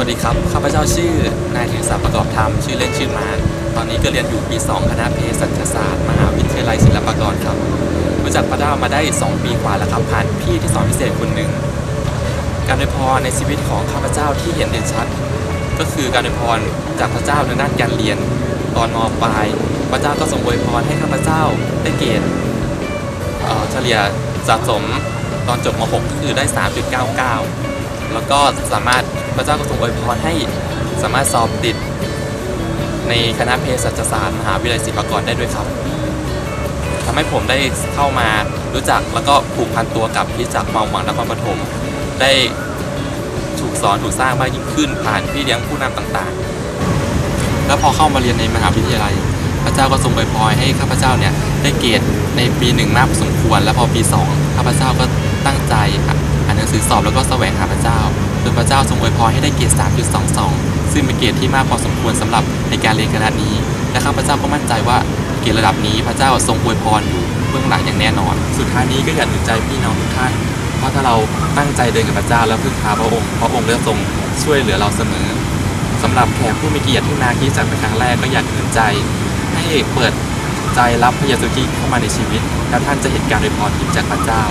วัสดีครับ ข้าพเจ้าชื่อนายธีรศักดิ์ประกอบธรรม ชื่อเล่นชื่อมาร์ตอนนี้ก็เรียนอยู่ปี 2 คณะเภสัชศาสตร์ มหาวิทยาลัยศิลปากรครับ รู้จักพระเจ้ามาได้ 2 ปีกว่าแล้วครับ ผ่านพี่ที่สอนพิเศษคนหนึ่ง การอวยพรในชีวิตของข้าพเจ้าที่เห็นเด่นชัด ก็คือการอวยพรจากพระเจ้าในด้านการเรียน ตอนมปลาย พระเจ้าก็ทรงอวยพรให้ข้าพเจ้าได้เกรดเอ่อเฉลี่ยสะสมตอนจบม .6 ก็คือได้ 3.99 แล้วก็สามารถพระเจ้าก็ทรงอวยพรให้สามารถสอบติด ในคณะเภสัชศาสตร์มหาวิทยาลัยศิลปากรได้ด้วยครับทำให้ผมได้เข้ามารู้จักแล้วก็ผูกพันตัวกับพิจักเมาหวังนครปฐมได้ถูกสอนถูกสร้างมากยิ่งขึ้นผ่านพี่เลี้ยงผู้นำต่างๆ แล้วพอเข้ามาเรียนในมหาวิทยาลัย พระเจ้าก็ทรงอวยพรให้ข้าพเจ้าเนี่ยได้เกรดในปีหนึ่งมากสมควร แล้วพอปีสองข้าพเจ้าก็ตั้งใจานหนังสือสอบแล้วก็แสวงหาพระเจ้าจนพระเจ้าทรงอวยพรให้ได้เกรด 3.22 ซึ่งเป็นเกรดที่มากพอสมควรสำหรับในการเรียนคณะนี้ และข้าพเจ้าก็มั่นใจว่าเกรดระดับนี้พระเจ้าทรงอวยพรอยู่เบื้องหลังอย่างแน่นอน สุดท้ายนี้ก็อยากหนุนใจพี่น้องทุกท่าน เพราะถ้าเราตั้งใจเดินกับพระเจ้าแล้วพึ่งพาพระองค์ พระองค์จะทรงช่วยเหลือเราเสมอสำหรับแขกผู้มีเกียรติที่มาคริดจักรเป็นครั้งแรกก็อยากหนุนใจ ให้เปิดใจรับพระเยซูคริสต์เข้ามาในชีวิต แล้วท่านจะเห็นการอวยพรที่จากพระเจ้า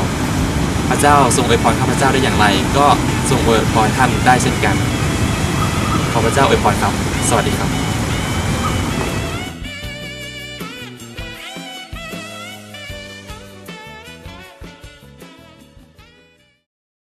พระเจ้าทรงอวยพรข้าพเจ้าได้อย่างไร ก็ทรงอวยพรท่านได้เช่นกัน ขอพระเจ้าอวยพรครับ สวัสดีครับ